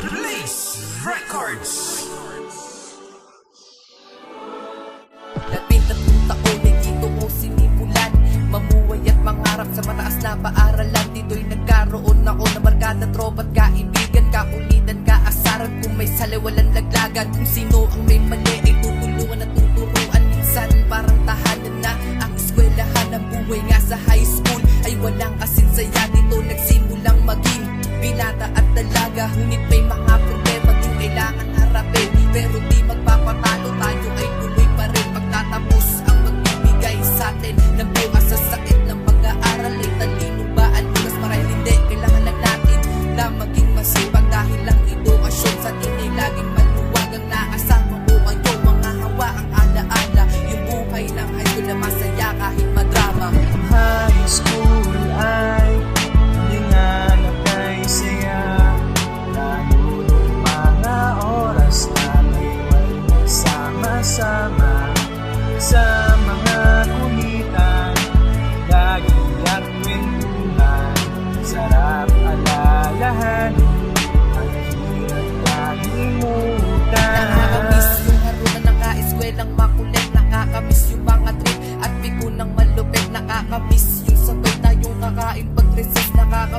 Blaze Records. Labintatlong taon ay dito ko sinimulan. Mamuhay at mangarap sa mataas na paaralan. Dito'y nagkaroon ako ng barkada, tropa at kaibigan. Kaulitan, kaasaran kung may saliwalan laglagan. Kung sino ang may mali ay tutulungan at tuturuan. Minsan parang tahanan na ang eskwelahan. Ang buhay nga sa high school ay walang kasinsaya Dito nagsimulang maging binata at dalaga. Ngunit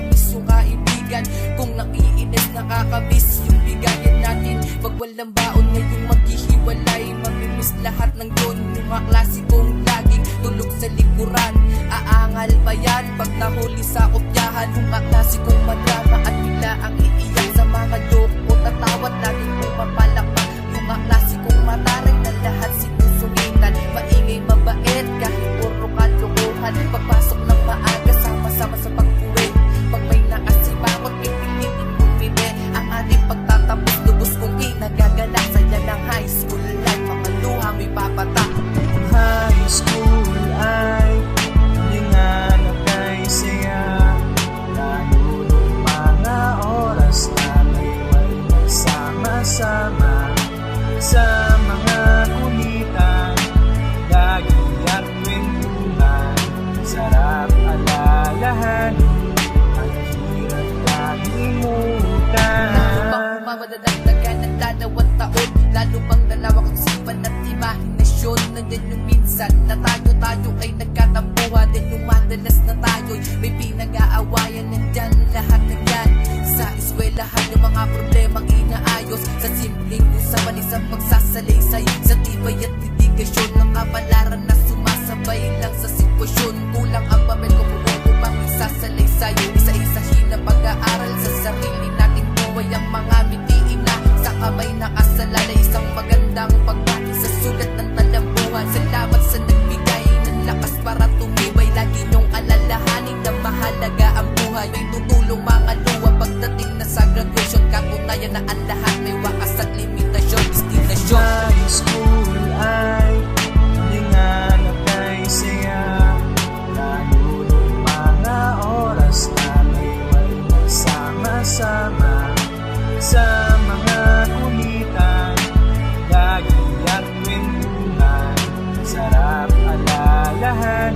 Nakakamiss yung kaibigan kung nakiinis Nakakamiss yung bigayan natin. Pag walang baon ngayong maghihiwalay. Mamimiss lahat ng yun Yung klasikong laging tulog sa likuran. Aangal pa yan pag nahuli sa kopyahan Yung mga klasikong madrama at bigla ang iiyak sa mga joke o tatawat yung mga problemang inaayos Sa simpleng usapan isang pagsasalaysay Sa tibay at dedigasyon ng kapalaran na sumasabay lang sa sitwasyon. Kulang ang pamel ko upang isasalaysay Isa-isa hinang sa mga kulitan Lagi at kwentuhan Sarap alalahan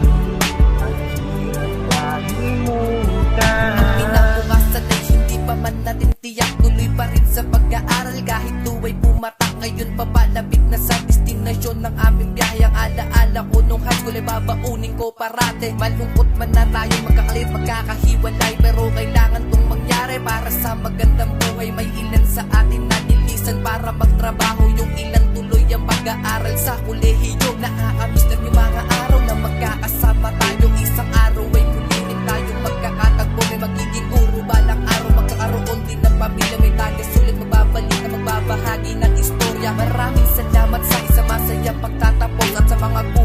Ang hirap kalimutan Pinabukasan ay hindi pa man natin tiyak Tuloy pa rin sa pag-aaral kahit paunin ko parate. Malungkot man na tayo magkakalit magkakahiwalay. Pero kailangan tong mangyari para sa magandang buhay. May ilan sa atin na ilisan para magtrabaho. Yung ilan tuloy ang pag-aaral sa kolehiyo. Nakakamiss na yung mga araw na magkakasama tayo. Isang araw ay mulihin tayo. Magkakatagpo May magiging guro balang araw magkakaroon din ng pamilya. May tagasulit magbabalik na magbabahagi ng istorya. Maraming salamat sa isang masaya pagtatapos at sa mga guro